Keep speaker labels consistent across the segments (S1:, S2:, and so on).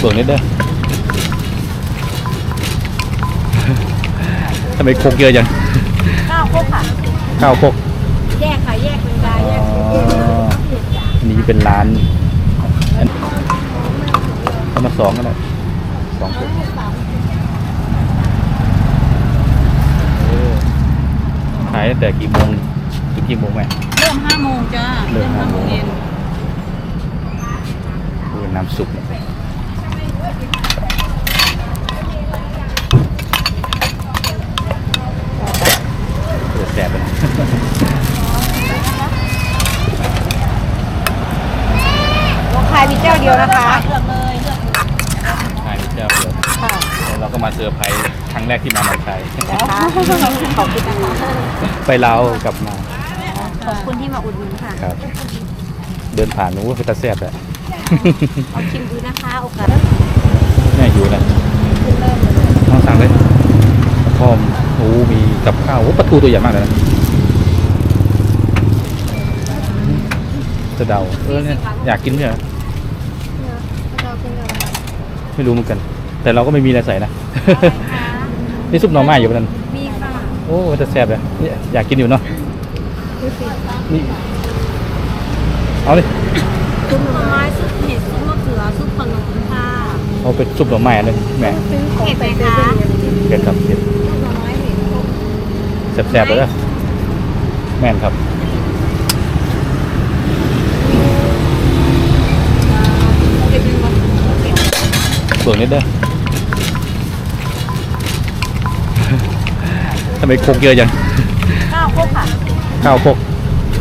S1: เบิ่งนิดเด้อทำไมโคกเยอะจัง
S2: ข้าวโคกค่ะ
S1: ข้าวโคก
S2: แยกค่ะ แยกเป็นกายแยก
S1: อ๋ออันนี้เป็นร้านอันเอามาสองก็ได้สองโคกขายตั้งแต่กี่โมงถึงกี่โมงแม่
S2: เริ่มห้าโมงจ้า
S1: เริ่มห้าโมง
S2: เย็น
S1: ดูน้ำซุปเนี่ย แสบเลย
S2: เราขายมีเจ้าเดียวนะคะ เลือกเลยเลือก
S1: ขายนิดเดียวเดียว
S2: ค่ะ
S1: แล้วเราก็มาเซอร์ไพรส์ครั้งแรกที่มาเมืองไทย
S2: ขอบคุณนะคะ
S1: ไปลาวกลับมา
S2: ขอบคุณที่มาอุดหนุนค่ะ
S1: ครับ เดินผ่านนู้นเป็นตาแซ่บเลย
S2: เอาชิมดูนะคะโอกาส
S1: แม่ อยู่นะน้องสั่งเลยพร้อมโอ้มีกับข้าวโอ้ปลาทูตัวใหญ่มากเลยนะจะเดาเออเนี่ยอยากกินไหมเหรอไม่รู้เหมือนกัน แต่เราก็ไม่มีอะไรใส่นะนี่ซุปหน่อไม้อยู่บนนั้น
S2: มีค่ะ
S1: โอ้จะแซ่บเลยนี่อยากกินอยู่เนาะนี่เอาเลย
S2: ซุปหน่อไม้ซุปเห็ดซุปมะเขือซุปขนมค่ะ
S1: เอาเป็นซุปหน่อไม้เลยแหม
S2: เห็ดไหมคะ
S1: เผ็ดครับเผ็ด
S2: ซุปหน่อไม้เห็ดซุป
S1: แซ่บๆเลยนะแม่นครับ
S2: เห็ดเป็นวัน
S1: เบิ่งนิดเด้อทำไมโคกเยอะจัง
S2: ข้าวโคกค่ะ
S1: ข้าวโคก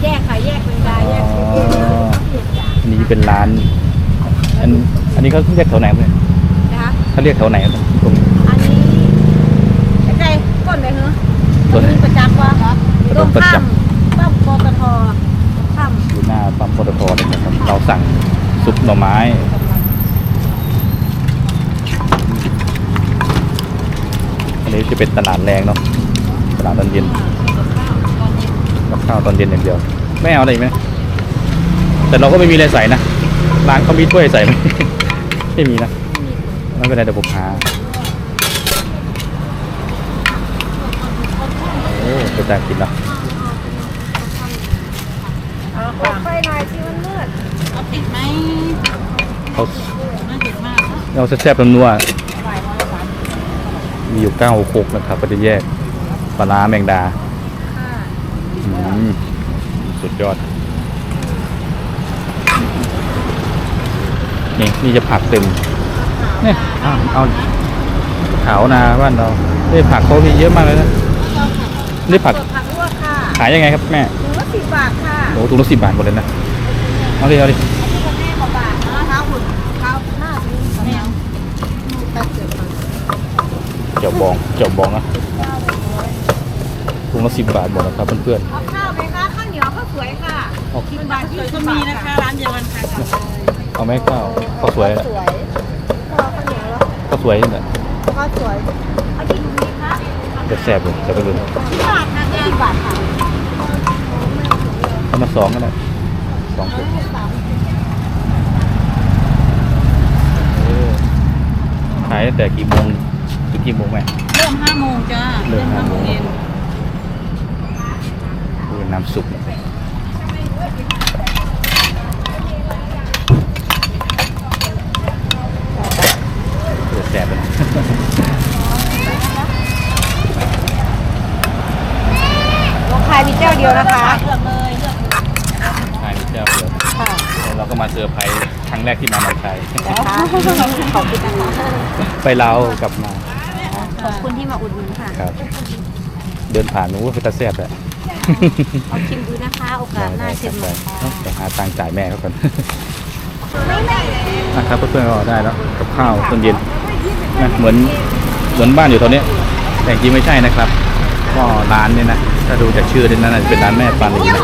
S2: แยกค่ะแยกเป็นกายแยก
S1: อ๋อ อันนี้เป็นร้าน อันอันนี้เขาเรียกแถวไหนเนี่ย
S2: นะคะ
S1: เขาเรียกแถวไหนครับตรงนี้
S2: อันนี้ไอ้ใจก้นเลยเหรอ
S1: ก้นไหน
S2: มีประจักษ์วะ
S1: ก้นประจักษ์
S2: ปั๊มปตทข้าม
S1: อยู่หน้าปั๊มปตทเลยนะครับเราสั่งซุปหน่อไม้อันนี้จะเป็นตลาดแรงเนาะตลาดตอนเย็นกับข้าวตอนเย็นอย่างเดียว ไม่เอาอะไรอีกไหมแต่เราก็ไม่มีอะไรใส่นะร้านเขามีถ้วยใส่ไหมไม่มีนะ ไม่เป็นไรเดี๋ยวผมหาโอ้เป็นแต่กินละ
S2: ไปหน่อยที่มันมืดเอาติดไหม
S1: เขา
S2: ไม่ติดมากเนอะ
S1: เราแซ่บๆนัวๆมีอยู่เก้าโคกนะครับก็จะแยกปลาร้าแมงดา
S2: ค่ะ
S1: อืมสุดยอด นี่นี่จะผักเต็ม เนี่ยเอาเอาขาวนาบ้านเรานี่ผักเขามีเยอะมากเลยนะนี่ผัก
S2: สดผักลวกค่ะ
S1: ขายยังไงครับแม่
S2: ถุงละสิบบาทค่ะ
S1: โอ้ถุงละสิบบาทหมดเลยนะเอาดิเอาดิ
S2: อันนี้ก็แม่กว่าบาทนะเท้าหุ่นเท้าหน้านี้แมวแป๊บเดียวค่ะ
S1: เจียวบองเจียวบองนะถุงละสิบบาทหมดแล้วครับเพื่อน
S2: เอาข้าวไหมคะข้าวเหนียวข้าวสวยค่ะ
S1: ๆเอา
S2: สิบบาทที่ก็มีนะคะร้านเดียวกันค่ะ
S1: เอาไหมข้าวข้าวสวย
S2: สวยนี่แห
S1: ละ
S2: ข้าวสวยเอาที่ดูนี่คะ
S1: จะแซ่บเลยจะไปดู
S2: สิบบาทค่ะสิบบาทค่ะ
S1: เอามาสองก็ได้สองถุงเออขายตั้งแต่กี่โมงถึงกี่โมงแม่
S2: เริ่มห้าโมงจ้า
S1: เริ่มห้าโมง
S2: เย็น
S1: ดูน้ำซุปเนี่ยเปิดแสบเลย
S2: เราขายมี เจ้าเดียวนะคะเลือกเลยเลือก
S1: ขายนิดเดียวเดียว
S2: ค่ะ
S1: แล้วเราก็มาเซอร์ไพรส์ครั้งแรกที่มาเมืองไทย
S2: ขอบคุณนะคะ
S1: ไปลาวกลับมา
S2: ขอบคุณที่มาอุดหนุนค่ะ
S1: ครับ เดินผ่านนู้นเป็นตาแซ่บเลย
S2: เอาชิมดูนะคะ โอกาสหน้าชิมใหม่ค่ะ
S1: ไปหาตังค์จ่ายแม่เขาก่อนนะครับเพื่อนๆก็ได้แล้วกับข้าวตอนเย็นนะเหมือนเหมือนบ้านอยู่ตอนนี้แต่จริงไม่ใช่นะครับ ก็ร้านเนี่ยนะ ถ้าดูจากชื่อเนี่ยน่าจะเป็นร้านแม่ปลาลีนะ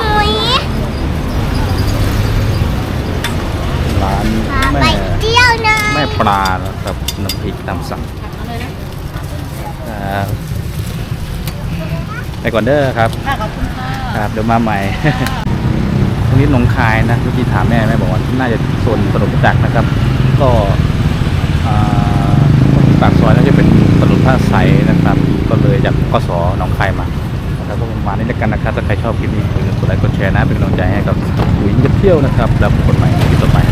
S1: ร้านแม่แม่ปลานะครับน้ำพริกตามสั่งครับไปก่อนเด้อครับ
S2: ค่ะขอบคุณค่ะ
S1: ครับเดี๋ยวมาใหม่ตรงนี้หนองคายนะเมื่อกี้ถามแม่แม่บอกว่าน่าจะโซนถนนประจักษ์นะครับ ก็อ่ใสนะครับ ก็เลยจากกสน้องคายมานะครับก็ ประมาณนี้แล้วกันนะครับถ้าใครชอบคลิปนี้อย่าลืมกดไลค์กดแชร์นะเป็นกำลังใจให้กับอุ๋ยจะเที่ยวนะครับ แล้วพบกันใหม่คลิปต่อไป